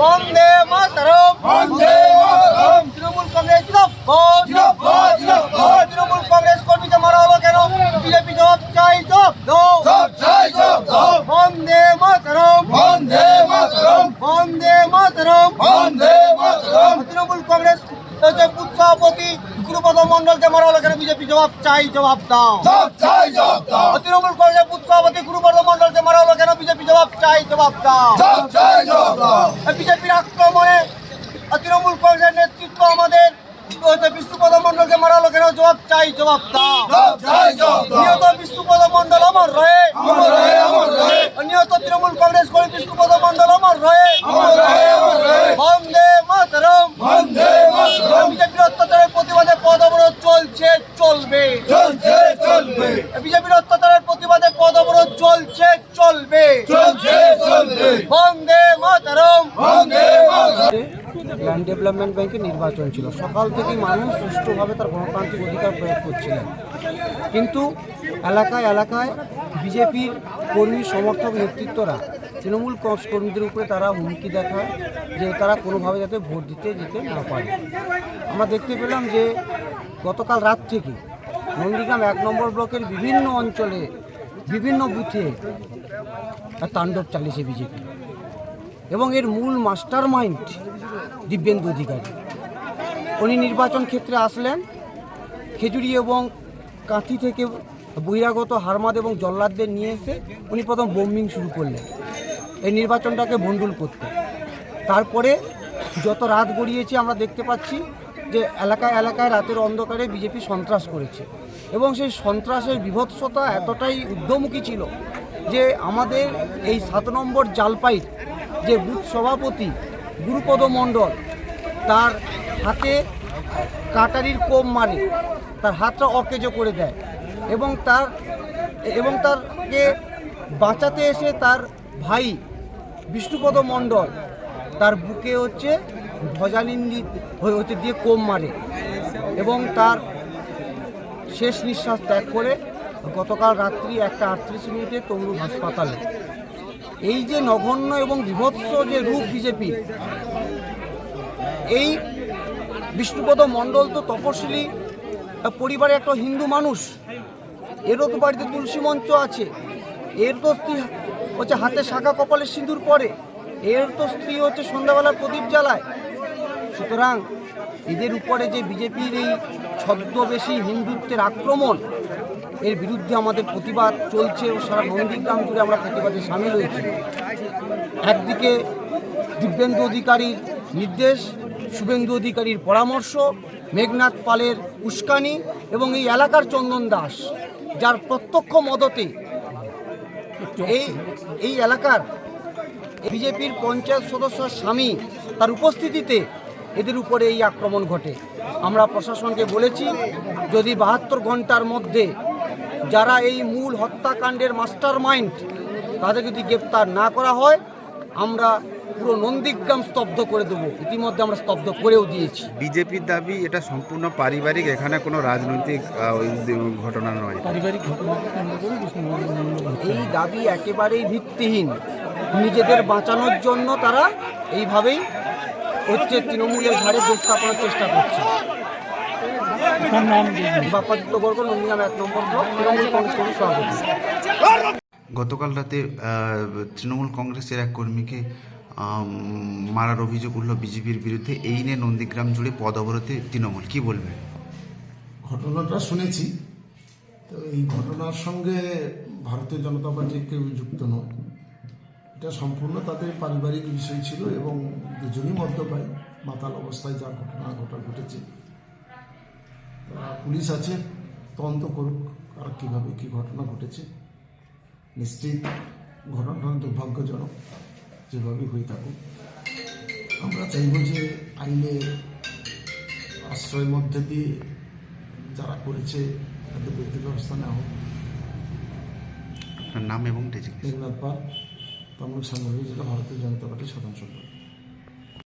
বন্দে মাতরম। বন্দে মাতরম। তৃণমূল কংগ্রেস। তৃণমূল কংগ্রেস কর্মীকে মারা হলো কেন? বিজেপি জবাব চাই জবাব সব চাই বন্দে মাতরম। বন্দে মাতরম। বন্দে মাতরম। বন্দে মাতরম। তৃণমূল কংগ্রেস সভাপতি গুরুপদ মন্ডলকে মারা হলো কেন? বিজেপি জবাব চাই জবাব দাও। সব চাই সব দাও। তৃণমূল কংগ্রেসের বুথ সভাপতি গুরুপদ মন্ডলকে মারা হলো কেন বিজেপি জবাব চাই জবাব দাও বিজেপির আক্রমণে তৃণমূল কংগ্রেসের নেতৃত্ব আমাদের। বিষ্ণুপদ মন্ডলকে মারা হলো কেন জবাব চাই জবাব দাও নিহত বিষ্ণুপদ মন্ডল আমার রয়ে। নিহত তৃণমূল কংগ্রেস কর্মী বিষ্ণুপদ মন্ডল আমার রয়ে। বন্দে মাতরম। বিজেপির অত্যাচারের প্রতিবাদে পদ অবরোধ চলছে চলবে। চলছে চলবে। বিজেপির অত্যাচারের চলবে। চলছে চলবে বন্দে মাতরম। বন্দে মাতরম। ল্যান্ড ডেভেলপমেন্ট ব্যাংকের নির্বাচন ছিল। সকাল থেকেই মানুষ সুষ্ঠুভাবে তার গণতান্ত্রিক অধিকার প্রয়োগ করছিলেন। কিন্তু এলাকায় এলাকায় বিজেপির কর্মী সমর্থক নেতৃত্বরা তৃণমূল কংগ্রেস কর্মীদের উপরে তারা হুমকি দেখায় যে তারা কোনোভাবে যাতে ভোট দিতে যেতে না পারে। আমরা দেখতে পেলাম যে গতকাল রাত থেকে নন্দীগ্রাম এক নম্বর ব্লকের বিভিন্ন অঞ্চলে বিভিন্ন বুথে তাণ্ডব চালিয়েছে বিজেপি। এবং এর মূল মাস্টার মাইন্ড দিব্যেন্দু অধিকারী। উনি নির্বাচন ক্ষেত্রে আসলেন, খেজুরি এবং কাঁথি থেকে বহিরাগত হারমাদ এবং জল্লাদদের নিয়ে এসে উনি প্রথম বোম্বিং শুরু করলেন। এই নির্বাচনটাকে ভণ্ডুল করতে। তারপরে যত রাত গড়িয়েছে, আমরা দেখতে পাচ্ছি যে এলাকায় এলাকায় রাতের অন্ধকারে বিজেপি সন্ত্রাস করেছে। এবং সেই সন্ত্রাসের বিভৎসতা এতটাই ঊর্ধ্বমুখী ছিল যে আমাদের এই সাত নম্বর জালপাইর যে বুথ সভাপতি গুরুপদ মণ্ডল, তার হাতে কাটারির কোপ মারে, তার হাতটা অকেজো করে দেয় এবং তার, এবং তারকে বাঁচাতে এসে তার ভাই বিষ্ণুপদ মণ্ডল তার বুকে হচ্ছে ভজালিন্দি হচ্ছে দিয়ে কোপ মারে এবং তার শেষ নিঃশ্বাস ত্যাগ করে গতকাল রাত্রি একটা আটত্রিশ মিনিটে তমলুক হাসপাতালে। এই যে নগণ্য এবং বিভৎস যে রূপ বিজেপি, এই বিষ্ণুপদ মণ্ডল তো তপশিলি পরিবারে একটা হিন্দু মানুষ, এরও তো বাড়িতে তুলসী মঞ্চ আছে, এর তো স্ত্রী হচ্ছে হাতে শাখা কপালে সিঁদুর পরে, এর তো স্ত্রী হচ্ছে সন্ধ্যাবেলা প্রদীপ জ্বালায় সুতরাং এদের উপরে যে বিজেপির এই ছদ্মবেশী হিন্দুত্বের আক্রমণ, এর বিরুদ্ধে আমাদের প্রতিবাদ চলছে ও সারা নন্দীগ্রাম জুড়ে আমরা প্রতিবাদে সামিল হয়েছি। একদিকে দিব্যেন্দু অধিকারীর নির্দেশ, শুভেন্দু অধিকারীর পরামর্শ, মেঘনাথ পালের উস্কানি এবং এই এলাকার চন্দন দাস, যার প্রত্যক্ষ মদতে এই এই এলাকার বিজেপির পঞ্চায়েত সদস্য স্বামী তার উপস্থিতিতে এদের উপরে এই আক্রমণ ঘটে। আমরা প্রশাসনকে বলেছি যদি বাহাত্তর ঘণ্টার মধ্যে যারা এই মূল হত্যাকাণ্ডের মাস্টার মাইন্ড তাদের যদি গ্রেপ্তার না করা হয় আমরা পুরো নন্দীগ্রাম স্তব্ধ করে দেবো। ইতিমধ্যে আমরা স্তব্ধ করেও দিয়েছি। বিজেপির দাবি এটা সম্পূর্ণ পারিবারিক এখানে কোনো রাজনৈতিক ওই ঘটনা নয়। পারিবারিক এই দাবি একেবারেই ভিত্তিহীন। নিজেদের বাঁচানোর জন্য তারা এইভাবেই হচ্ছে তৃণমূলের ঘাড়ে দোষ স্থাপনের চেষ্টা করছে। বাপ্পাদিত্য গর্গ নন্দীগ্রাম এক নম্বর ব্লক তৃণমূল কংগ্রেস কমিটির সভাপতি। গতকাল রাতে তৃণমূল কংগ্রেসের এক কর্মীকে মারার অভিযোগ উঠল বিজেপির বিরুদ্ধে। এই নিয়ে নন্দীগ্রাম জুড়ে পদ অবরোধে তৃণমূল। কি বলবেন? ঘটনাটা শুনেছি। তো এই ঘটনার সঙ্গে ভারতীয় জনতা পার্টির কেউ যুক্ত নয়। এটা সম্পূর্ণ তাদের পারিবারিক বিষয় ছিল এবং দুজনই মদ্যপাই মাতাল অবস্থায় যা ঘটনা ঘটা ঘটেছে। পুলিশ আছে তদন্ত করুক আর কীভাবে কী ঘটনা ঘটেছে। নিশ্চিত ঘটনাটা দুর্ভাগ্যজনক যেভাবে হয়ে থাকুক। আমরা চাইব যে আইনে আশ্রয়ের মধ্যে দিয়ে যারা করেছে তাদের বিরুদ্ধে ব্যবস্থা নেওয়া হোক। আপনার নাম এবং মেঘনাথ পাল। তমলুক সাংগঠনিক জেলা ভারতীয় জনতা পার্টির সাধারণ সম্পাদক